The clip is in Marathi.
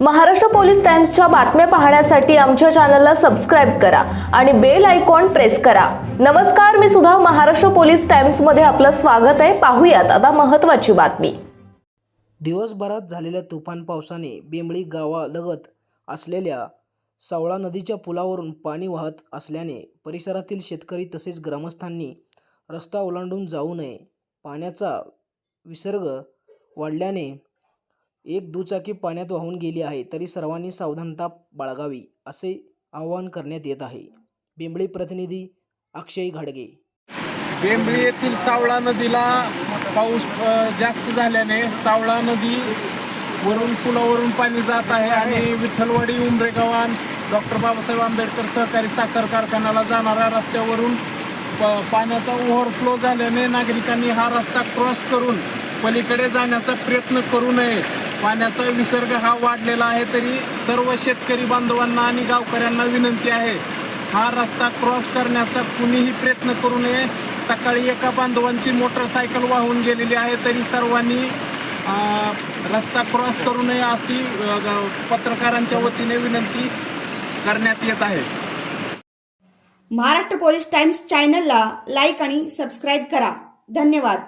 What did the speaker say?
महाराष्ट्र पोलीस टाइम्सच्या बातम्या पाहण्यासाठी आमच्या चॅनलला सबस्क्राईब करा आणि बेल आयकॉन प्रेस करा. नमस्कार मी सुद्धा महाराष्ट्र पोलीस टाइम्समध्ये आपलं स्वागत आहे. पाहूयात आता महत्त्वाची बातमी. दिवसभरात झालेल्या तुफान पावसाने बेंबळी गावालगत असलेल्या सावळा नदीच्या पुलावरून पाणी वाहत असल्याने परिसरातील शेतकरी तसेच ग्रामस्थांनी रस्ता ओलांडून जाऊ नये. पाण्याचा विसर्ग वाढल्याने एक दुचाकी पाण्यात वाहून गेली आहे तरी सर्वांनी सावधानता बाळगावी असे आवाहन करण्यात येत आहे. बेंबळी प्रतिनिधी अक्षय घाडगे. बेंबळी येथील सावळा नदीला पाऊस जास्त झाल्याने सावळा नदी वरून पुलावरून पाणी जात आहे आणि विठ्ठलवाडी उमरेगावान डॉक्टर बाबासाहेब आंबेडकर सहकारी साखर कारखान्याला जाणाऱ्या रस्त्यावरून प- पाण्याचा ओव्हरफ्लो झाल्याने नागरिकांनी हा रस्ता क्रॉस करून पलीकडे जाण्याचा प्रयत्न करू नये. पाण्याचा विसर्ग हा वाढलेला आहे तरी सर्व शेतकरी बांधवांना आणि गावकऱ्यांना विनंती आहे. हा रस्ता क्रॉस करण्याचा कुणीही प्रयत्न करू नये. सकाळी एका बांधवांची मोटरसायकल वाहून गेलेली आहे तरी सर्वांनी रस्ता क्रॉस करू नये अशी पत्रकारांच्या वतीने विनंती करण्यात येत आहे. महाराष्ट्र पोलीस टाइम्स चॅनलला लाईक आणि सबस्क्राईब करा. धन्यवाद.